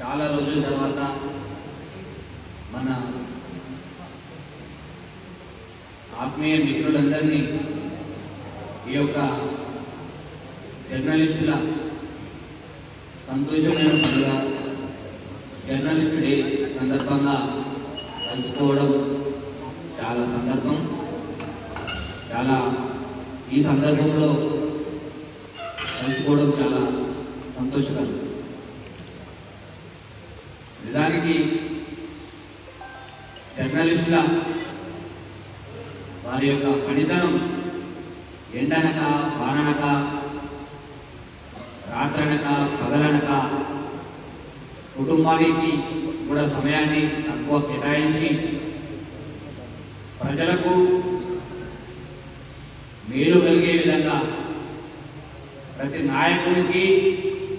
చాలా రోజుల తర్వాత మన ఆత్మీయ మిత్రులందరినీ ఈ యొక్క జర్నలిస్టుల సంతోషమైన పండుగ జర్నలిస్ట్ డే సందర్భంగా కలుసుకోవడం చాలా సందర్భం. చాలా ఈ సందర్భంలో కలుసుకోవడం చాలా సంతోషకరం. నిజానికి జర్నలిస్టుల వారి యొక్క పనితనం ఎండనక వాననక రాత్రనక పగలనక కుటుంబానికి కూడా సమయాన్ని తక్కువ కేటాయించి ప్రజలకు మేలు కలిగే విధంగా ప్రతి నాయకుడికి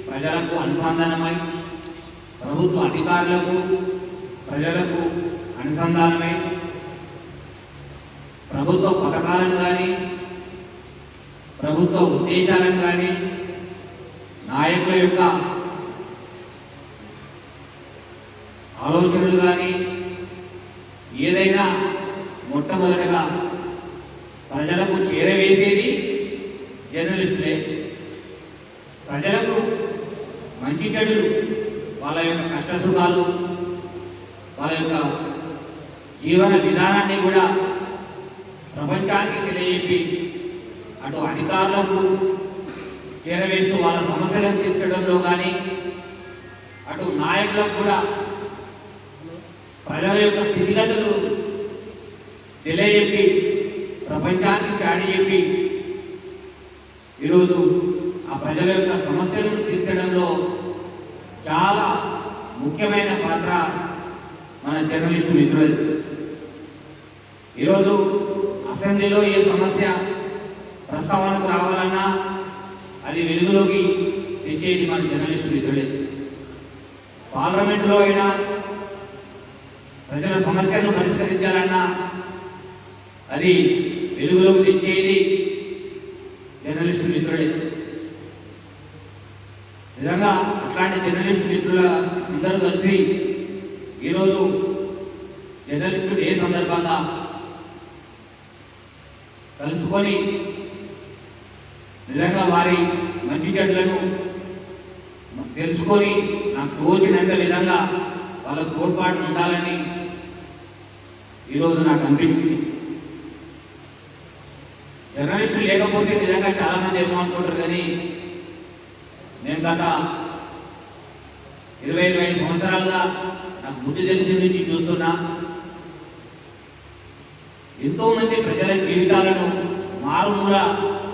ప్రజలకు అనుసంధానమై ప్రభుత్వ అధికారులకు ప్రజలకు అనుసంధానమై ప్రభుత్వ పథకాలను కానీ ప్రభుత్వ ఉద్దేశాలను కానీ నాయకుల యొక్క ఆలోచనలు కానీ ఏదైనా మొట్టమొదటగా ప్రజలకు చేరవేసేది జర్నలిస్టులే. ప్రజలకు మంచి చెడులు వాళ్ళ యొక్క కష్ట సుఖాలు వాళ్ళ యొక్క జీవన విధానాన్ని కూడా ప్రపంచానికి తెలియజెప్పి అటు అధికారులకు చేరవేస్తూ వాళ్ళ సమస్యలను తీర్చడంలో కానీ అటు నాయకులకు కూడా ప్రజల యొక్క స్థితిగతులు తెలియజెప్పి ప్రపంచానికి చాటి చెప్పి ఈరోజు ఆ ప్రజల యొక్క సమస్యలను తీర్చడంలో చాలా ముఖ్యమైన పాత్ర మన జర్నలిస్టు మిత్రులు. ఈరోజు అసెంబ్లీలో ఏ సమస్య ప్రస్తావనకు రావాలన్నా అది వెలుగులోకి తెచ్చేది మన జర్నలిస్టు మిత్రులే. పార్లమెంటులో అయినా ప్రజల సమస్యలను పరిష్కరించాలన్నా అది వెలుగులోకి తెచ్చేది జర్నలిస్టు మిత్రులే. నిజంగా అట్లాంటి జర్నలిస్ట్ మిత్రుల అందరూ కలిసి ఈరోజు జర్నలిస్టు ఏ సందర్భంగా కలుసుకొని నిజంగా వారి మంచి చెడ్లను తెలుసుకొని నాకు తోచినంత విధంగా వాళ్ళకు తోడ్పాటు ఉండాలని ఈరోజు నాకు అనిపించింది. జర్నలిస్టులు లేకపోతే నిజంగా చాలామంది ఏమో అనుకుంటారు కానీ నేను గత ఇరవై ఇరవై ఐదు సంవత్సరాలుగా నాకు బుద్ధి తెలిసి నుంచి చూస్తున్నా. ఎంతో మంది ప్రజల జీవితాలను మారుమూల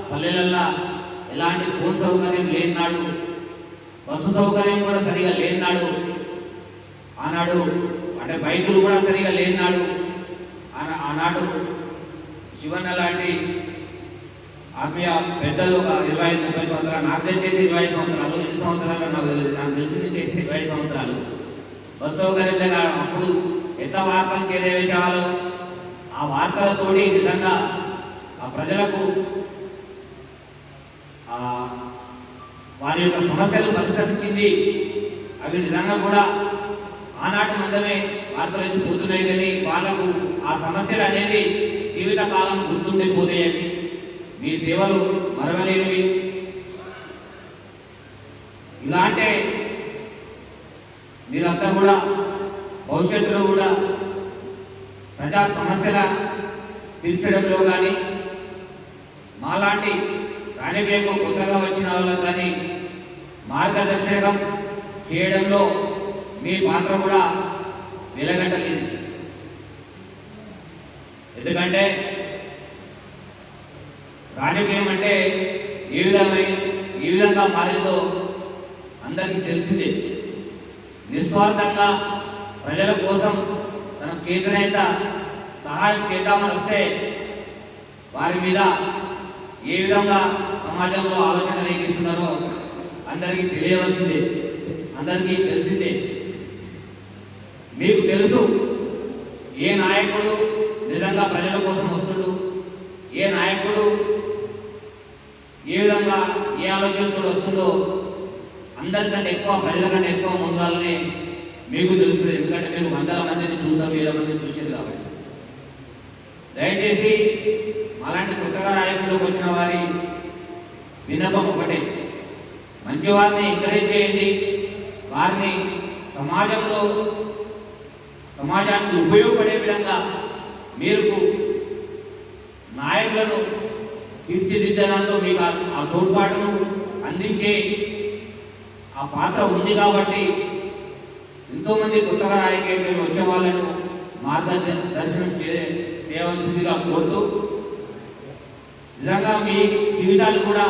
పల్లెలల్లా ఎలాంటి ఫోన్ సౌకర్యం లేనినాడు బస్సు సౌకర్యం కూడా సరిగా లేనినాడు ఆనాడు అంటే బైకులు కూడా సరిగా లేనినాడు ఆనాడు శివన్న లాంటి ఆత్మీయ పెద్దలు ఒక ఇరవై ఐదు ముప్పై సంవత్సరాలు నాకు తెలిసి ఇరవై సంవత్సరాలు ఎన్ని సంవత్సరాలు నాకు తెలియదు నాకు తెలిసి నుంచి ఇరవై సంవత్సరాలు. బస్సు సౌకర్యం అప్పుడు ఎంత వార్తలు చేరేవేసేవారు ఆ వార్తలతోటి నిజంగా ఆ ప్రజలకు వారి యొక్క సమస్యలు పరిశీలించింది. అవి నిజంగా కూడా ఆనాటి మందమే వార్తలు వచ్చి పోతున్నాయి కానీ వాళ్ళకు ఆ సమస్యలు అనేది జీవితకాలం గుర్తుండిపోతాయని మీ సేవలు మరవలేనివి. ఇలాంటి మీరంతా కూడా భవిష్యత్తులో కూడా ప్రజా సమస్యల తీర్చడంలో కానీ మాలాంటి రాజకీయంలో కొత్తగా వచ్చిన వాళ్ళకు కానీ మార్గదర్శకం చేయడంలో మీ పాత్ర కూడా వెలగట్టలేదు ఎందుకంటే రాజకీయం అంటే ఏ విధమై ఏ విధంగా మారిందో అందరికీ తెలిసిందే. నిస్వార్థంగా ప్రజల కోసం తన చేతనైత సహాయం చేద్దామని వస్తే వారి మీద ఏ విధంగా సమాజంలో ఆలోచన రేగిస్తున్నారో అందరికీ తెలియవలసిందే. అందరికీ తెలిసిందే. మీకు తెలుసు ఏ నాయకుడు నిజంగా ప్రజల కోసం వస్తుడు? ఏ నాయకుడు ఏ విధంగా ఏ ఆలోచనతో వస్తుందో అందరికంటే ఎక్కువ ప్రజల కంటే ఎక్కువ ముందుగానే మీకు తెలుస్తుంది ఎందుకంటే మీరు వందల మందిని చూసాం వేల మందిని చూసింది కాబట్టి. దయచేసి అలాంటి కొత్తగా రాయకుల్లోకి వచ్చిన వారి విన్నపం ఒకటే. మంచి వారిని ఎంకరేజ్ చేయండి. వారిని సమాజంలో సమాజానికి ఉపయోగపడే విధంగా మీరు నాయకులను తీర్చిదిద్దడంలో మీకు ఆ- తోడ్పాటును అందించే ఆ పాత్ర ఉంది కాబట్టి ఎంతోమంది కొత్తగా రాజకీయాలకు వచ్చే వాళ్ళను మార్గదర్శనం చే చేయవలసిందిగా కోరుతూ నిజంగా మీ జీవితాలు కూడా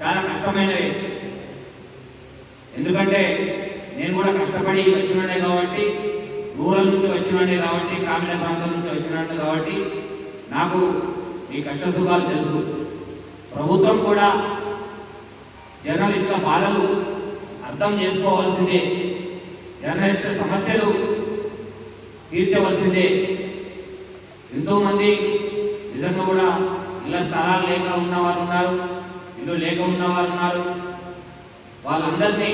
చాలా కష్టమైనవి. ఎందుకంటే నేను కూడా కష్టపడి వచ్చినాడే కాబట్టి రూరల్ నుంచి వచ్చినాడే కాబట్టి గ్రామీణ ప్రాంతం నుంచి వచ్చినాడు కాబట్టి నాకు ఈ కష్ట సుఖాలు తెలుసు. ప్రభుత్వం కూడా జర్నలిస్టుల బాధలు అర్థం చేసుకోవాల్సిందే. జర్నలిస్టుల సమస్యలు తీర్చవలసిందే. ఎంతోమంది నిజంగా కూడా ఇళ్ళ స్థలాలు లేక ఉన్నవారు ఉన్నారు ఇల్లు లేక ఉన్నవారు ఉన్నారు వాళ్ళందరినీ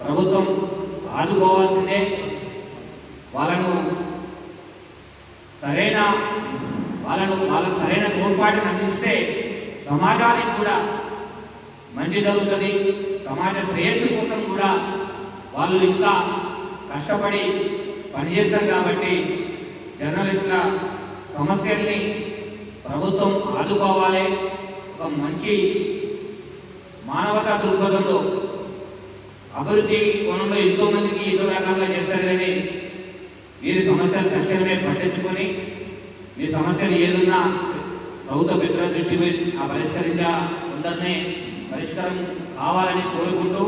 ప్రభుత్వం ఆదుకోవాల్సిందే. వాళ్ళను సరైన వాళ్ళను వాళ్ళకు సరైన తోడ్పాటును అందిస్తే సమాజానికి కూడా మంచి జరుగుతుంది. సమాజ శ్రేయస్సు కోసం కూడా వాళ్ళు ఇంకా కష్టపడి పనిచేస్తారు కాబట్టి జర్నలిస్టుల సమస్యల్ని ప్రభుత్వం ఆదుకోవాలి. ఒక మంచి మానవతా దృక్పథంలో అభివృద్ధి కోణంలో ఎంతో మందికి ఎన్నో రకాలుగా చేస్తారు కానీ వీరి సమస్యలు తక్షణమే పట్టించుకొని మీ సమస్యలు ఏదున్నా ప్రభుత్వ పెద్దల దృష్టి ఆ పరిష్కరించా అందరినీ పరిష్కారం కావాలని కోరుకుంటూ